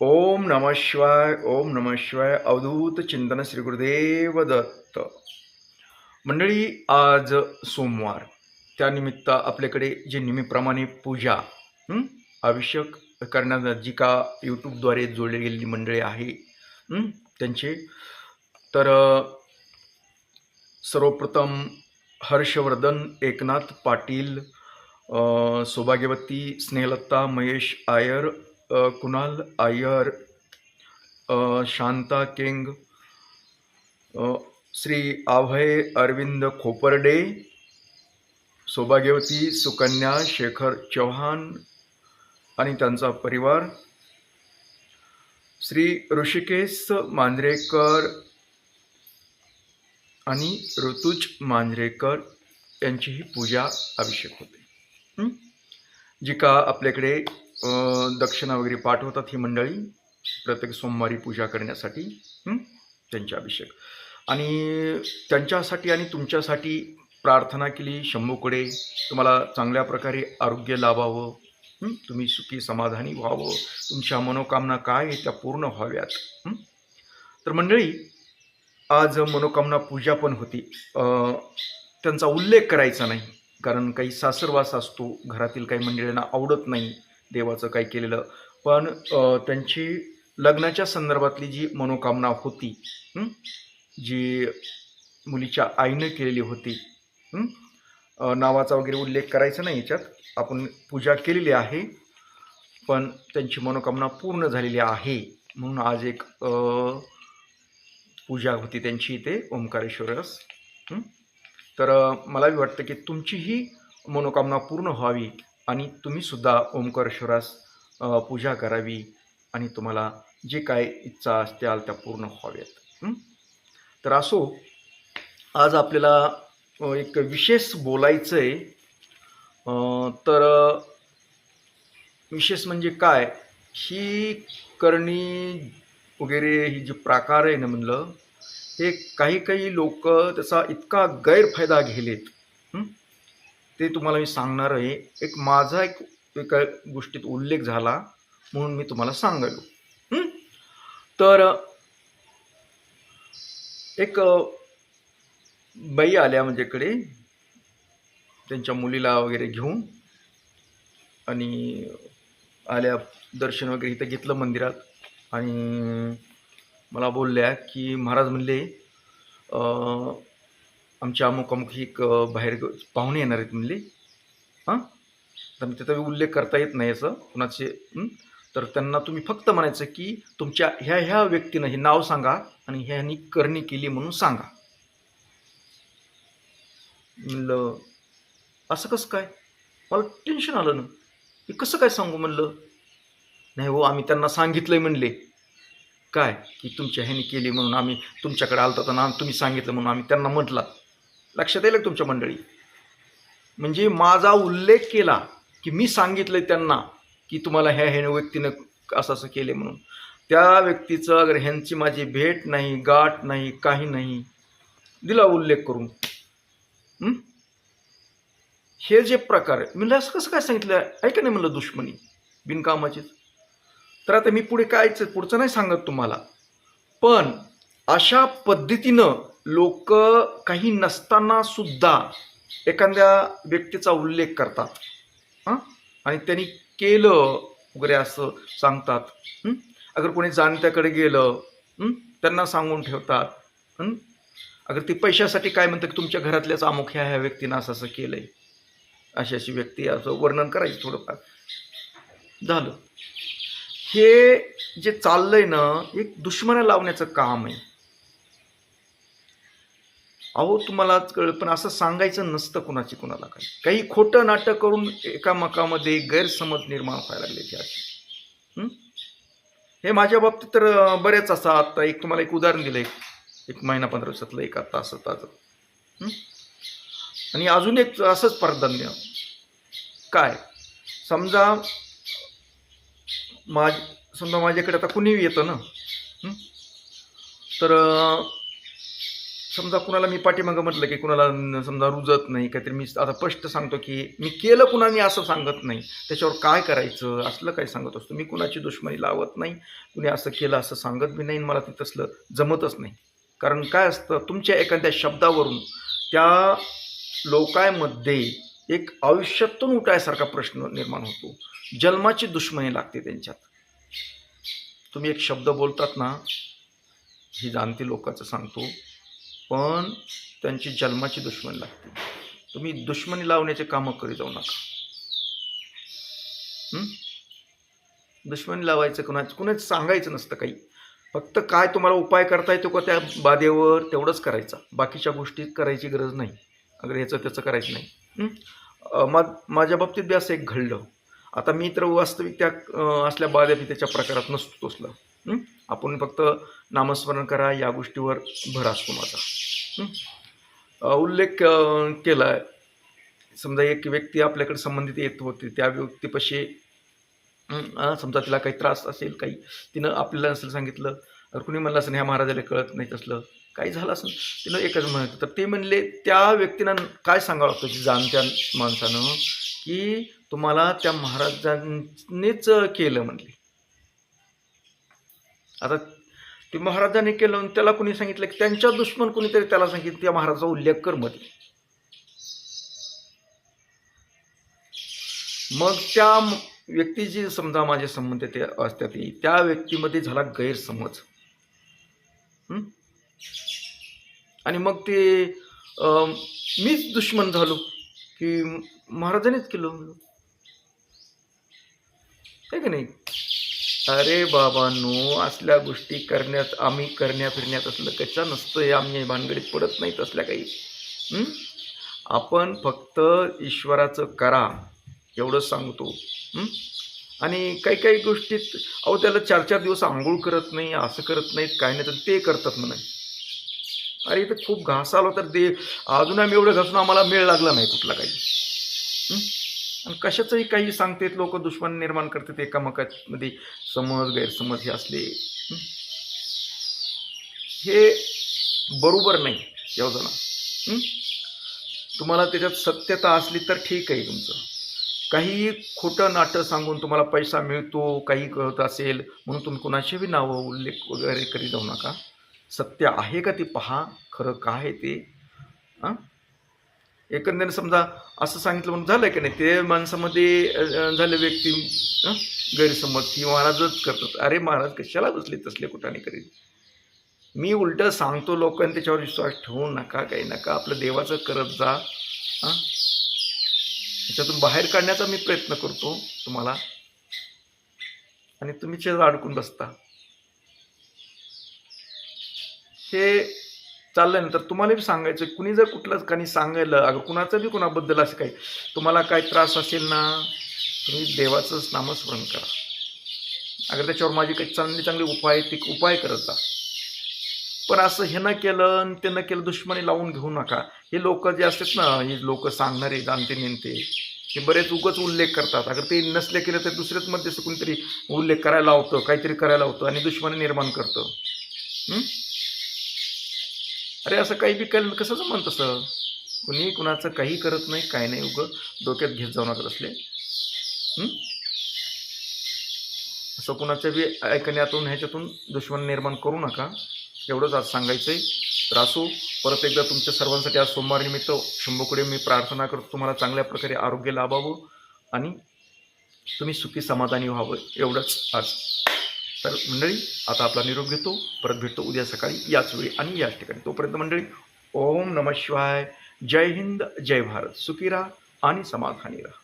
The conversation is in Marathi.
ओम नम शिवाय ओम नम शिवाय अवधूत चिंतन श्री गुरुदेव दत्त. मंडळी आज सोमवार. त्यानिमित्त आपल्याकडे जे नेहमीप्रमाणे पूजा आवश्यक करण्यात जी का यूट्यूबद्वारे जोडली गेलेली मंडळी आहे त्यांचे. तर सर्वप्रथम हर्षवर्धन एकनाथ पाटील सौभाग्यवती स्नेहलत्ता महेश आयर कुणाल आयर शांता किंग श्री अभय अरविंद खोपर्डे सौभाग्यवती सुकन्या शेखर चव्हाण आणि त्यांचा परिवार श्री ऋषिकेश मांजरेकर आणि ऋतुज मांजरेकर यांचीही पूजा अभिषेक होते. जी का आपल्याकडे दक्षिणा वगैरे पाठवतात ही मंडळी. प्रत्येक सोमवारी पूजा करण्यासाठी त्यांच्या अभिषेक. आणि त्यांच्यासाठी आणि तुमच्यासाठी प्रार्थना केली शंभूकडे तुम्हाला चांगल्या प्रकारे आरोग्य लाभावं तुम्ही सुखी समाधानी व्हावं तुमच्या मनोकामना काय आहे त्या पूर्ण व्हाव्यात तर मंडळी आज मनोकामना पूजा पण होती. त्यांचा उल्लेख करायचा नाही कारण काही सासरवास असतो घरातील काही मंडळींना आवडत नाही देवाचं काही केलेलं. पण त्यांची लग्नाच्या संदर्भातली जी मनोकामना होती जी मुलीच्या आईनं केलेली होती नावाचा वगैरे उल्लेख करायचा नाही याच्यात. आपण पूजा केलेली आहे पण त्यांची मनोकामना पूर्ण झालेली आहे. म्हणून आज एक पूजा होती त्यांची इथे ओंकारेश्वरस तर मलाही वाटतं की तुमचीही मनोकामना पूर्ण व्हावी. आणि तुम्हीसुद्धा ओंकारेश्वरास पूजा करावी आणि तुम्हाला जे काय इच्छा असत्याल त्या पूर्ण व्हाव्यात. तर असो आज आपल्याला एक विशेष बोलायचं आहे तर विशेष म्हणजे काय? ही करणी वगैरे ही जी प्रकार आहे ना म्हणलं हे काही काही लोक त्याचा इतका गैरफायदा घेलेत. ते तुम्हाला मी सांगणार आहे. एक माझा एक एका गोष्टीत उल्लेख झाला म्हणून मी तुम्हाला सांगायलो. तर एक बाई आल्या माझ्याकडे. त्यांच्या मुलीला वगैरे घेऊन. आणि आल्या दर्शन वगैरे इथं घेतलं मंदिरात. आणि मला बोलल्या की महाराज म्हणले आमच्या अमुक अमुक ही एक बाहेर पाहुणे येणार आहेत म्हणले. हां? तर त्याचा उल्लेख करता येत नाही असं कुणाचे तर त्यांना तुम्ही फक्त म्हणायचं की तुमच्या ह्या ह्या व्यक्तीनं हे नाव सांगा आणि ह्यानी करणी केली म्हणून सांगा. म्हणलं असं कसं काय? मला टेन्शन आलं ना. हे कसं काय सांगू म्हणलं? नाही हो आम्ही त्यांना सांगितलंय म्हणले. काय? की तुमच्या ह्याने केली म्हणून आम्ही तुमच्याकडे आलतो होता ना तुम्ही सांगितलं म्हणून आम्ही त्यांना म्हटलं. लक्षात येईल तुमच्या मंडळी? म्हणजे माझा उल्लेख केला की मी सांगितलं त्यांना की तुम्हाला ह्या ह्या व्यक्तीनं असं असं केले म्हणून. त्या व्यक्तीचं अगर ह्यांची माझी भेट नाही गाठ नाही काही नाही दिला उल्लेख करून. हे? जे प्रकार आहे म्हणलं असं कसं काय सांगितलं? ऐका नाही म्हणलं दुश्मनी बिनकामाचीच. तर आता मी पुढे कायच पुढचं नाही सांगत तुम्हाला. पण अशा पद्धतीनं लोक काही नसताना सुद्धा एखाद्या व्यक्तीचा उल्लेख करतात. हां? आणि त्यांनी केलं वगैरे असं सांगतात. अगर कोणी जाणत्याकडे गेलं त्यांना सांगून ठेवतात. अगर ते पैशासाठी काय म्हणतं की तुमच्या घरातल्याच अमुक ह्या ह्या व्यक्तीनं असं असं केलंय. अशी अशी व्यक्ती असं वर्णन करायचं थोडंफार. झालं. हे जे चाललंय ना एक दुश्मना लावण्याचं काम आहे. अहो तुम्हाला कळलं पण असं सांगायचं नसतं कुणाची कुणाला काही. काही खोटं नाटक करून एकामेकामध्ये गैरसमज निर्माण व्हायला लागले असे हे? माझ्या बाबतीत तर बरेच असा आत्ता एक तुम्हाला एक उदाहरण दिलं एक एक महिना पंधरा दिवसातलं एक आत्ता असं ताजं. आणि अजून एक असंच प्राधान्य काय? समजा माझ समजा माझ्याकडे आता कुणी येतं ना? तर समजा कुणाला मी पाठीमागं म्हटलं की कुणाला समजा रुजत नाही काहीतरी मी आता स्पष्ट सांगतो की मी केलं कुणाने असं सांगत नाही. त्याच्यावर काय करायचं? असलं काय सांगत असतो. मी कुणाची दुश्मनी लावत नाही. कुणी असं केलं असं सांगत बी नाही आणि मला ते तसलं जमतच नाही. कारण काय असतं? तुमच्या एखाद्या शब्दावरून त्या लोकांमध्ये एक आयुष्यातून उठायसारखा प्रश्न निर्माण होतो. जन्माची दुश्मनी लागते त्यांच्यात. तुम्ही एक शब्द बोलतात ना ही जाणती लोकांचं सांगतो. पण त्यांची जन्माची दुश्मनी लागते. तुम्ही दुश्मनी लावण्याचे कामं करी जाऊ नका. दुश्मनी लावायचं कुणाच कुणाच सांगायचं नसतं काही. फक्त काय तुम्हाला उपाय करता येतो का त्या बाधेवर? तेवढंच करायचा. बाकीच्या गोष्टी करायची गरज नाही. अगर ह्याचं त्याचं करायचं नाही. मा माझ्या बाबतीत बी असं एक घडलं. आता मी तर वास्तविक त्या असल्या बाध्या त्याच्या प्रकारात नसतो तसलं आपण फक्त नामस्मरण करा या गोष्टीवर भर असतो माझा. उल्लेख केला आहे समजा एक व्यक्ती आपल्याकडे संबंधित येत होती त्या व्यक्तीपाशी समजा तिला काही त्रास असेल काही तिनं आपल्याला नसेल सांगितलं तर कुणी म्हणलं असं ह्या महाराजाला कळत नाही तसलं. काही झालं असं तिनं एकच म्हणत तर ते म्हणले त्या व्यक्तीनं काय सांगावं लागतं की जाणत्या माणसानं की तुम्हाला त्या महाराजांनीच केलं म्हणले. आता ते महाराजांनी केलं आणि त्याला कोणी सांगितलं की त्यांच्या दुश्मन कोणीतरी त्याला सांगितलं त्या महाराजाचा उल्लेख कर मध्ये मग त्या व्यक्तीची समजा माझे संबंध ते असतात त्या व्यक्तीमध्ये झाला गैरसमज. आणि मग ते मीच दुश्मन झालो की महाराजांनीच केलं. आहे की नाही? अरे बाबांनो असल्या गोष्टी करण्यात आम्ही करण्या फिरण्यात असलं कशा नसतं हे आम्ही भानगडीत पडत नाहीत असल्या काही. आपण फक्त ईश्वराचं करा एवढंच सांगतो. आणि काही काही गोष्टीत अहो त्याला चार चार दिवस आंघोळ करत नाही असं करत नाहीत काय नाही तर ते करतात म्हणा. अरे इथं खूप घास आला तर ते अजून आम्ही एवढं घासून आम्हाला मेळ लागला नाही कुठला काही. आणि कशाचंही काही सांगतात लोक दुश्मन निर्माण करतात एकामेकामध्ये. समज गैरसमज हे असले. हे? बरोबर नाही योजना तुम्हाला त्याच्यात सत्यता असली तर ठीक आहे तुमचं. काही खोटं नाटं सांगून तुम्हाला पैसा मिळतो काही कळत असेल म्हणून तुम्ही कुणाचे बी नावं उल्लेख वगैरे करी जाऊ नका. सत्य आहे का ते पहा खरं काय आहे ते. हां? एकंदरीत समजा असं सांगितलं म्हणून झालं की नाही? ते माणसामध्ये झाले व्यक्ती गैरसमज की महाराजच करतात. अरे महाराज कशाला बसले तसले कुठाने करीत मी उलटं सांगतो लोकांनी त्याच्यावर विश्वास ठेवू नका काही नका. आपलं देवाचं करत जा हां त्याच्यातून बाहेर काढण्याचा मी प्रयत्न करतो तुम्हाला. आणि तुम्ही चेहरा अडकून बसता. हे चालल्यानंतर तुम्हाला बी सांगायचं कुणी जर कुठलंच काही सांगायला अगं कुणाचं बी कुणाबद्दल असं काही तुम्हाला काय त्रास असेल ना तुम्ही देवाचंच नामस्मरण करा. अगर त्याच्यावर माझे काही चांगले चांगले उपाय ते उपाय करत जा. पण असं हे न केलं आणि ते न केलं दुश्मनी लावून घेऊ नका. हे लोक जे असतात ना हे लोक सांगणारे जाणते नेमते हे बरेच उगच उल्लेख करतात. अगर ते नसले केलं तर दुसऱ्याच मध्ये कोणीतरी उल्लेख करायला लावतं काहीतरी करायला होतं आणि दुश्मनी निर्माण करतं. अरे असं काही बी केलं कसं जमन तसं? कुणी कुणाचं काही करत नाही काही नाही उगं डोक्यात घेत जाऊ नका असले असं कुणाच्या बी ऐकण्यातून ह्याच्यातून दुश्मन निर्माण करू नका. एवढंच आज सांगायचं आहे तर असो परत एकदा तुमच्या सर्वांसाठी आज सोमवारनिमित्त शंभूकडे मी प्रार्थना करतो तुम्हाला चांगल्या प्रकारे आरोग्य लाभावं आणि तुम्ही सुखी समाधानी व्हावं. एवढंच आज. तर मंडळी आता आपला निरोप घेतो. परत भेटतो उद्या सकाळी याच वेळी आणि याच ठिकाणी. तोपर्यंत मंडळी ओम नम शिवाय. जय हिंद जय भारत. सुखी राहा आणि समाधानी राहा.